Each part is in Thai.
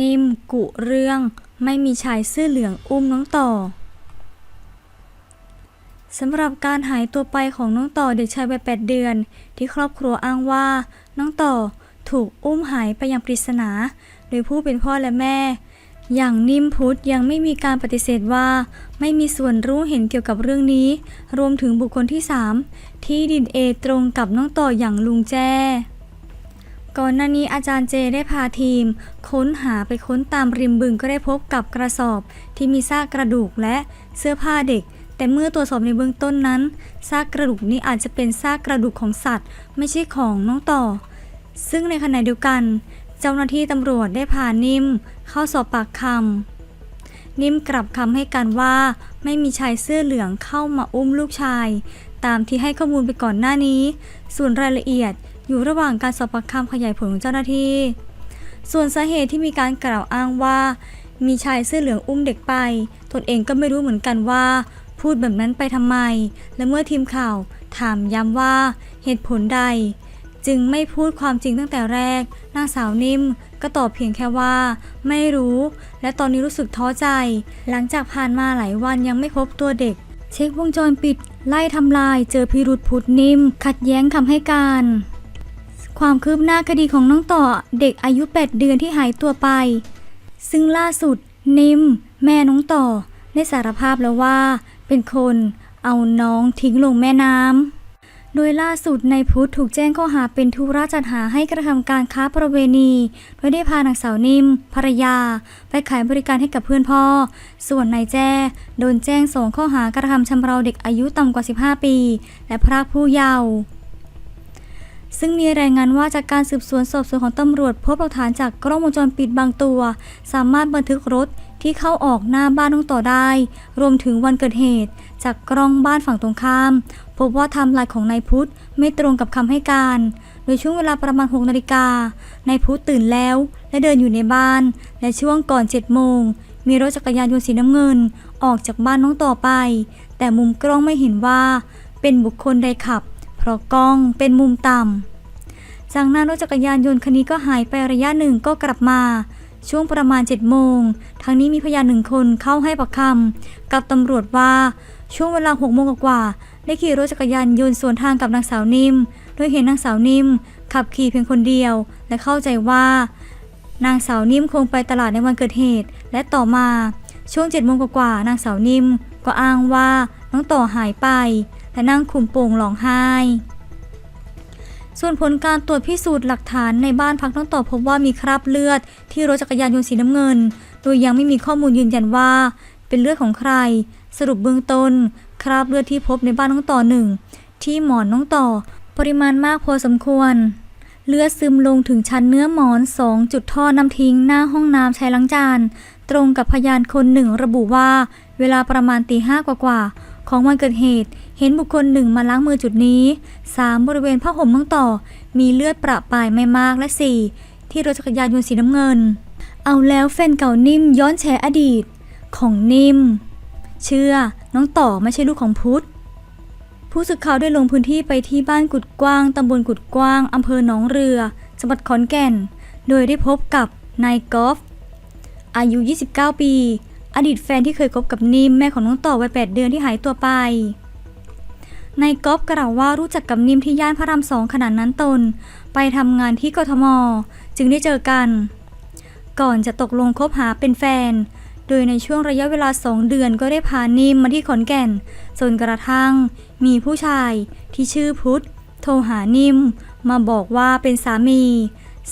นิ่ม กุเรื่อง ไม่มีชายเสื้อเหลืองอุ้มน้องต่อสำหรับการหายตัวไปของน้องต่อเด็กชายวัย8เดือน ที่ครอบครัวอ้างว่า น้องต่อถูกอุ้มหายไปอย่างปริศนา โดยผู้เป็นพ่อและแม่ อย่างนิ่มพุทธยังไม่มีการปฏิเสธว่า ไม่มีส่วนรู้เห็นเกี่ยวกับเรื่องนี้ รวมถึงบุคคลที่ 3 ที่ดินเอตรงกับน้องต่ออย่างลุงแจ้ ก่อนหน้านี้อาจารย์เจได้พาทีม ค้นหาไปค้นตามริมบึงก็ได้พบกับกระสอบ ที่มีซากกระดูกและเสื้อผ้าเด็ก แต่เมื่อตรวจสอบในเบื้องต้นนั้น ซากกระดูกนี้อาจจะเป็นซากกระดูกของสัตว์ ไม่ใช่ของน้องต่อ ซึ่งในขณะเดียวกัน เจ้าหน้าที่ตำรวจได้พานิ่ม เข้าสอบปากคำนิ่มกลับคำให้การว่า ไม่มีชายเสื้อเหลืองเข้ามาอุ้มลูกชาย ตามที่ให้ข้อมูลไปก่อนหน้านี้ ส่วนรายละเอียด อยู่ระหว่างการสอบปากคำขยายผลของเจ้าหน้าที่ ส่วนสาเหตุที่มีการกล่าวอ้างว่า มีชายเสื้อเหลืองอุ้มเด็กไป ตนเองก็ไม่รู้เหมือนกันว่า พูดแบบนั้นไปทำไม และเมื่อทีมข่าวถามย้ำว่าเหตุผลใด จึงไม่พูดความจริงตั้งแต่แรกนางสาวนิ่ม ก็ตอบเพียงแค่ว่า ไม่รู้ และตอนนี้รู้สึกท้อใจ หลังจากผ่านมาหลายวันยังไม่พบตัวเด็ก เช็ควงจรปิด ไล่ทำลายเจอพิรุษพุดนิ่ม ขัดแย้งคำให้การ ความคืบหน้าคดีของน้องต่อเด็กอายุ 8 เดือนที่หายตัวไป ซึ่งล่าสุด นิม แม่น้องต่อ ได้สารภาพแล้วว่า เป็นคนเอาน้องทิ้งลงแม่น้ำ โดยล่าสุดในายพุทธถูกแจ้งข้อหาเป็นธุระจัดหาให้กระทำการค้าประเวณี โดยได้พานางสาวนิ่มภรรยา ไปขายบริการให้กับเพื่อนพ่อ ส่วนนายแจ้โดนแจ้งสองข้อหากระทำชำเราเด็กอายุต่ำกว่า 15 ปี และพรากผู้เยาว์ ซึ่งมีรายงานว่าจากการสืบสวนสอบสวนของตำรวจ พบหลักฐานจากกล้องวงจรปิดบางตัว สามารถบันทึกรถที่เข้าออกหน้าบ้านน้องต่อได้ รวมถึงวันเกิดเหตุ จากกล้องบ้านฝั่งตรงข้าม พบว่าไทม์ไลน์ของนายพุทธไม่ตรงกับคำให้การ โดยช่วงเวลาประมาณ 6 นาฬิกานายพุทธตื่นแล้ว และเดินอยู่ในบ้าน และช่วงก่อน 7 โมง มีรถจักรยานยนต์สีน้ำเงิน ออกจากบ้านน้องต่อไป แต่มุมกล้องไม่เห็นว่า เป็นบุคคลใดขับ ราะกล้องเป็นมุมต่ำจากนั้นรถจักรยานยนต์คันนี้ก็หายไประยะหนึ่งก็กลับมา ช่วงประมาณ7โมงทั้งนี้มีพยานหนึ่งคนเข้าให้ปากคำกับตำรวจว่าช่วงเวลา6โมงกว่าได้ขี่รถจักรยานยนต์สวนทางกับนางสาวนิ่ม โดยเห็นนางสาวนิ่ม ขับขี่เพียงคนเดียว และเข้าใจว่า นางสาวนิ่มคงไปตลาดในวันเกิดเหตุ และต่อมาช่วง7โมงกว่านางสาวนิ่ม ก็อ้างว่าน้องต่อหายไป และนั่งคุมโปงร้องไห้ ส่วนผลการตรวจพิสูจน์หลักฐานในบ้านพักน้องต่อพบว่ามีคราบเลือด ที่รถจักรยานยนต์สีน้ำเงิน โดยยังไม่มีข้อมูลยืนยันว่า เป็นเลือดของใคร สรุปเบื้องต้น คราบเลือดที่พบในบ้านน้องต่อหนึ่งที่หมอนน้องต่อ ปริมาณมากพอสมควรเลือดซึมลงถึงชั้นเนื้อหมอน2จุดท่อน้ำทิ้งหน้าห้องน้ำใช้ล้างจาน ตรงกับพยานคนหนึ่งระบุว่า เวลาประมาณตีห้ากว่าๆของวันเกิดเหตุ เห็นบุคคลหนึ่งมาล้างมือจุดนี้ 3. บริเวณผ้าห่มน้องต่อ มีเลือดประปรายไม่มากและ 4. ที่รถจักรยานยนต์สีน้ำเงิน เอาแล้วแฟนเก่านิ่มย้อนแชร์อดีต ของนิ่ม เชื่อน้องต่อไม่ใช่ลูกของพุทธผู้สื่อข่าวได้ลงพื้นที่ไปที่บ้านกุดกว้างตำบลกุดกว้างอำเภอหนองเรือจังหวัดขอนแก่น โดยได้พบกับนายกอล์ฟอายุ 29 ปี อดีตแฟนที่เคยคบกับนิ่มแม่ของน้องต่อวัย8เดือนที่หายตัวไป นายก๊อฟกล่าวว่ารู้จักกับนิ่มที่ย่านพระรามสองขณะนั้นตน ไปทำงานที่กทม จึงได้เจอกัน ก่อนจะตกลงคบหาเป็นแฟน โดยในช่วงระยะเวลาสองเดือนก็ได้พานิ่มมาที่ขอนแก่นจนกระทั่ง มีผู้ชายที่ชื่อพุทธโทรหานิ่ม มาบอกว่าเป็นสามี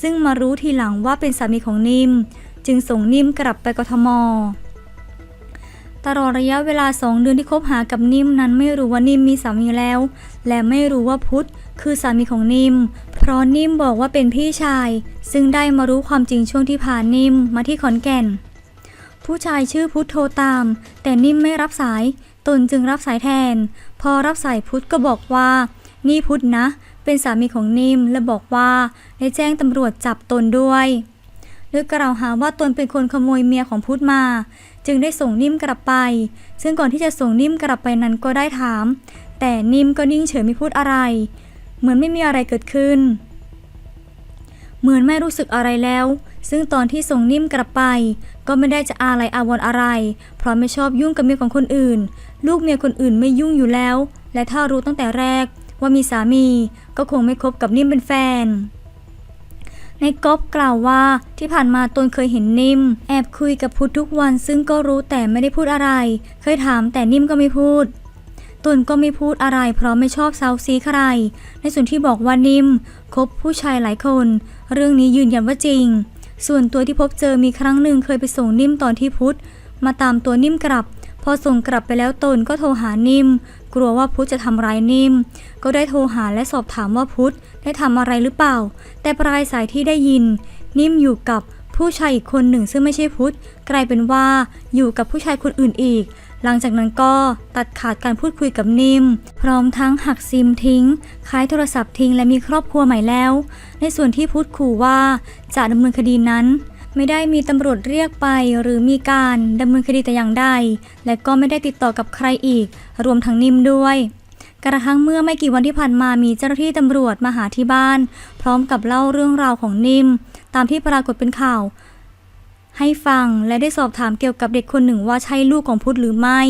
ซึ่งมารู้ทีหลังว่าเป็นสามีของนิ่ม จึงส่งนิ่มกลับไปกทม ตลอดระยะเวลาสองเดือนที่คบหากับนิ่มนั้นไม่รู้ว่านิ่มมีสามีแล้ว และไม่รู้ว่าพุทธคือสามีของนิ่ม เพราะนิ่มบอกว่าเป็นพี่ชาย ซึ่งได้มารู้ความจริงช่วงที่พานิ่มมาที่ขอนแก่น ผู้ชายชื่อพุทธโทรตาม แต่นิ่มไม่รับสาย ตนจึงรับสายแทน พอรับสายพุทธก็บอกว่า นี่พุทธนะ เป็นสามีของนิ่มและบอกว่าได้แจ้งตำรวจจับตนด้วยโดยกล่าวหาว่าตนเป็นคนขโมยเมียของพุทธมา จึงได้ส่งนิ่มกลับไป ซึ่งก่อนที่จะส่งนิ่มกลับไปนั้นก็ได้ถาม แต่นิ่มก็นิ่งเฉยไม่พูดอะไร เหมือนไม่มีอะไรเกิดขึ้น เหมือนไม่รู้สึกอะไรแล้ว ซึ่งตอนที่ส่งนิ่มกลับไป ก็ไม่ได้จะอาลัยอาวรอะไร เพราะไม่ชอบยุ่งกับเมียของคนอื่น ลูกเมียคนอื่นไม่ยุ่งอยู่แล้ว และถ้ารู้ตั้งแต่แรกว่ามีสามี ก็คงไม่คบกับนิ่มเป็นแฟน ในก๊อฟกล่าวว่าที่ผ่านมาตนเคยเห็นนิ่ม แอบคุยกับพุทธทุกวันซึ่งก็รู้แต่ไม่ได้พูดอะไร เคยถามแต่นิ่มก็ไม่พูดตนก็ไม่พูดอะไรเพราะไม่ชอบเซาซีใคร ในส่วนที่บอกว่านิ่มคบผู้ชายหลายคน เรื่องนี้ยืนยันว่าจริง ส่วนตัวที่พบเจอมีครั้งหนึ่งเคยไปส่งนิ่มตอนที่พุทธมาตามตัวนิ่มกลับ พอส่งกลับไปแล้วตนก็โทรหานิ่ม กลัวว่าพุธจะทำร้ายนิ่ม ก็ได้โทรหาและสอบถามว่าพุธได้ทำอะไรหรือเปล่า แต่ปลายสายที่ได้ยิน นิ่มอยู่กับผู้ชายอีกคนหนึ่งซึ่งไม่ใช่พุธกลายเป็นว่าอยู่กับผู้ชายคนอื่นอีก หลังจากนั้นก็ตัดขาดการพูดคุยกับนิ่ม พร้อมทั้งหักซิมทิ้งขายโทรศัพท์ทิ้งและมีครอบครัวใหม่แล้ว ในส่วนที่พุธขู่ว่าจะดำเนินคดีนั้น ไม่ได้มีตำรวจเรียกไปหรือมีการดำเนินคดีแต่อย่างใด และก็ไม่ได้ติดต่อกับใครอีก รวมทั้งนิ่มด้วย กระทั่งเมื่อไม่กี่วันที่ผ่านมามีเจ้าหน้าที่ตำรวจมาหาที่บ้าน พร้อมกับเล่าเรื่องราวของนิ่ม ตามที่ปรากฏเป็นข่าว ให้ฟังและได้สอบถามเกี่ยวกับเด็กคนหนึ่งว่าใช่ลูกของพุทธหรือไม่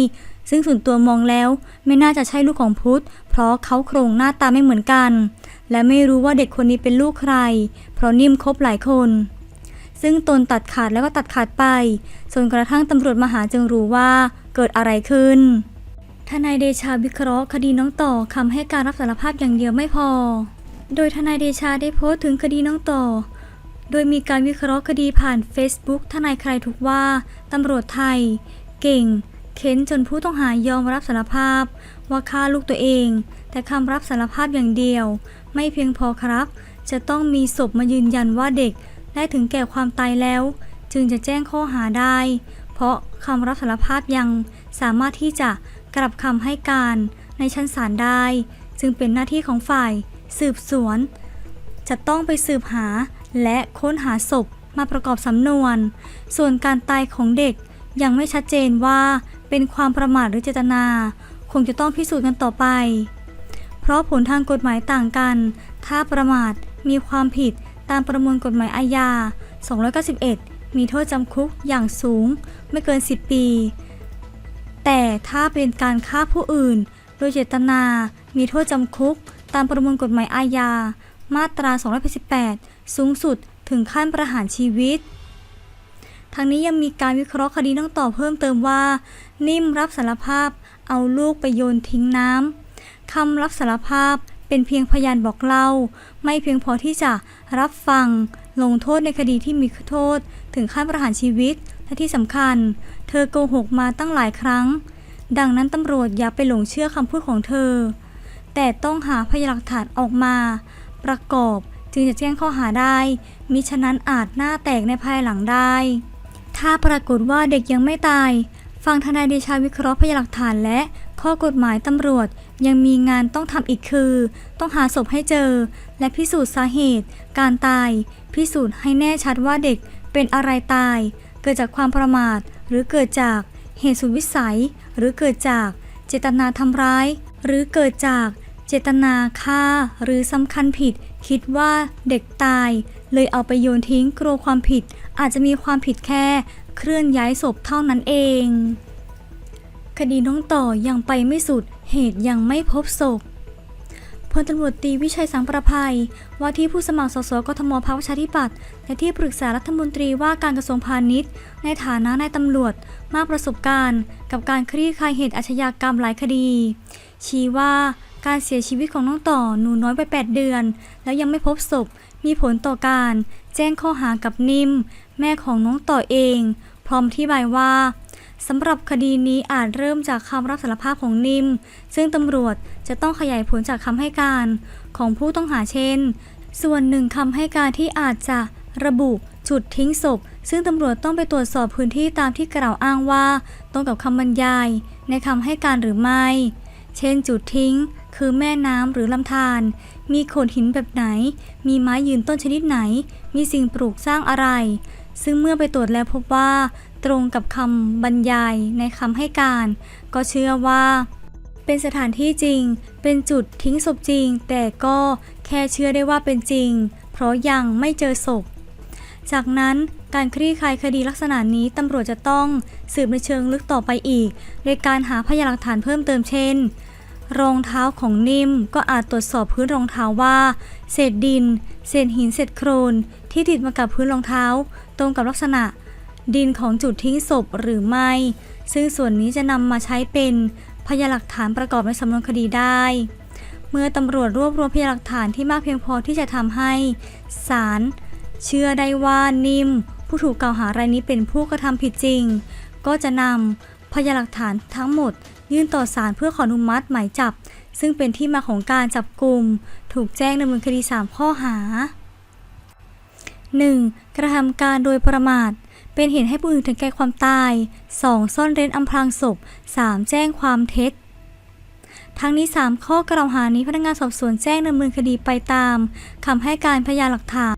ซึ่งส่วนตัวมองแล้วไม่น่าจะใช่ลูกของพุทธเพราะเขาโครงหน้าตาไม่เหมือนกัน และไม่รู้ว่าเด็กคนนี้เป็นลูกใคร เพราะนิ่มคบหลายคน ซึ่งตนตัดขาดแล้วก็ตัดขาดไปจนกระทั่งตำรวจมาหาจึงรู้ว่าเกิดอะไรขึ้น ทนายเดชาวิเคราะห์คดีน้องต่อคำให้การรับสารภาพอย่างเดียวไม่พอ โดยทนายเดชาได้โพสต์ถึงคดีน้องต่อ โดยมีการวิเคราะห์คดีผ่าน Facebook ทนายใครทุกว่าตำรวจไทย เก่ง เค้นจนผู้ต้องหายอมรับสารภาพ ว่าฆ่าลูกตัวเอง แต่คำรับสารภาพอย่างเดียว ไม่เพียงพอครับ จะต้องมีศพมายืนยันว่าเด็ก ได้ถึงแก่ความตายแล้ว จึงจะแจ้งข้อหาได้ เพราะคำรับสารภาพยังสามารถที่จะกลับคำให้การในชั้นศาลได้ จึงเป็นหน้าที่ของฝ่าย สืบสวน จะต้องไปสืบหาและค้นหาศพมาประกอบสำนวน ส่วนการตายของเด็กยังไม่ชัดเจนว่าเป็นความประมาทหรือเจตนา คงจะต้องพิสูจน์กันต่อไป เพราะผลทางกฎหมายต่างกัน ถ้าประมาทมีความผิด ตามประมวลกฎหมายอาญา 291 มีโทษจำคุกอย่างสูงไม่เกิน 10 ปี แต่ถ้าเป็นการฆ่าผู้อื่น โดยเจตนา มีโทษจำคุก ตามประมวลกฎหมายอาญา มาตรา 288 สูงสุดถึงขั้นประหารชีวิตทั้งนี้ยังมีการวิเคราะห์คดีน้องต่อเพิ่มเติมว่า นิ่มรับสารภาพเอาลูกไปโยนทิ้งน้ำคำรับสารภาพ เป็นเพียงพยานบอกเล่า ไม่เพียงพอที่จะรับฟัง ลงโทษในคดีที่มีโทษ ถึงขั้นประหารชีวิต และที่สำคัญ เธอโกหกมาตั้งหลายครั้ง ดังนั้นตำรวจอย่าไปหลงเชื่อคำพูดของเธอ แต่ต้องหาพยานหลักฐานออกมา ประกอบจึงจะแจ้งข้อหาได้ มิฉะนั้นอาจหน้าแตกในภายหลังได้ ถ้าปรากฏว่าเด็กยังไม่ตาย ฟังทนายเดชาวิเคราะห์พยานหลักฐานและ ข้อกฎหมายตำรวจยังมีงานต้องทำอีกคือ ต้องหาศพให้เจอ และพิสูจน์สาเหตุ การตาย พิสูจน์ให้แน่ชัดว่าเด็กเป็นอะไรตาย เกิดจากความประมาท หรือเกิดจากเหตุสุดวิสัย หรือเกิดจากเจตนาทำร้าย หรือเกิดจากเจตนาฆ่า หรือสำคัญผิด คิดว่าเด็กตาย เลยเอาไปโยนทิ้งกลัวความผิด อาจจะมีความผิดแค่ เคลื่อนย้ายศพเท่านั้นเอง คดีน้องต่อยังไปไม่สุด เหตุยังไม่พบศพพลตำรวจตีวิชัยสังประภัย ว่าที่ผู้สมัครสสกทมพรรคประชาธิปัตย์และที่ปรึกษารัฐมนตรีว่าการกระทรวงพาณิชย์ ในฐานะนายตำรวจมากประสบการณ์ กับการคลี่คลายเหตุอาชญากรรมหลายคดี ชี้ว่าการเสียชีวิตของน้องต่อหนูน้อยไป 8 เดือน แล้วยังไม่พบศพ มีผลต่อการ แจ้งข้อหากับนิ่ม แม่ของน้องต่อเอง พร้อมที่บายว่า สำหรับคดีนี้อาจเริ่มจากคำรับสารภาพของนิม ซึ่งตำรวจจะต้องขยายผลจากคำให้การของผู้ต้องหาเช่น ส่วนหนึ่งคำให้การที่อาจจะระบุจุดทิ้งศพ ซึ่งตำรวจต้องไปตรวจสอบพื้นที่ตามที่กล่าวอ้างว่า ตรงกับคำบรรยาย ในคำให้การหรือไม่ เช่น จุดทิ้ง คือแม่น้ำหรือลำธาร มีโขดหินแบบไหน มีไม้ยืนต้นชนิดไหน มีสิ่งปลูกสร้างอะไร ซึ่งเมื่อไปตรวจแล้วพบว่า ตรงกับคำบรรยายในคำให้การ ก็เชื่อว่า เป็นสถานที่จริง เป็นจุดทิ้งศพจริง แต่ก็แค่เชื่อได้ว่าเป็นจริง เพราะยังไม่เจอศพ จากนั้นการคลี่คลายคดีลักษณะนี้ตำรวจจะต้องสืบในเชิงลึกต่อไปอีกโดยการหาพยานหลักฐานเพิ่มเติมเช่น รองเท้าของนิ่มก็อาจตรวจสอบพื้นรองเท้าว่า เศษดิน เศษหินเศษโครนที่ติดมากับพื้นรองเท้า ตรงกับลักษณะดินของจุดทิ้งศพหรือไม่ ซึ่งส่วนนี้จะนำมาใช้เป็นพยานหลักฐานประกอบในสำนวนคดีได้ เมื่อตำรวจรวบรวมพยานหลักฐานที่มากเพียงพอที่จะทำให้ศาลเชื่อได้ว่านิ่ม ผู้ถูกกล่าวหารายนี้เป็นผู้กระทำผิดจริง ก็จะนำพยานหลักฐานทั้งหมด ยื่นต่อศาลเพื่อขออนุมัติหมายจับ ซึ่งเป็นที่มาของการจับกลุ่ม ถูกแจ้งดำเนินคดี 3 ข้อหา 1. กระทำการโดยประมาท เป็นเหตุให้ผู้อื่นถึงแก่ความตาย 2. ซ่อนเร้นอำพรางศพ 3. แจ้งความเท็จ ทั้งนี้ 3 ข้อกล่าวหานี้พนักงานสอบสวนแจ้งดำเนินคดีไปตามคำให้การพยานหลักฐาน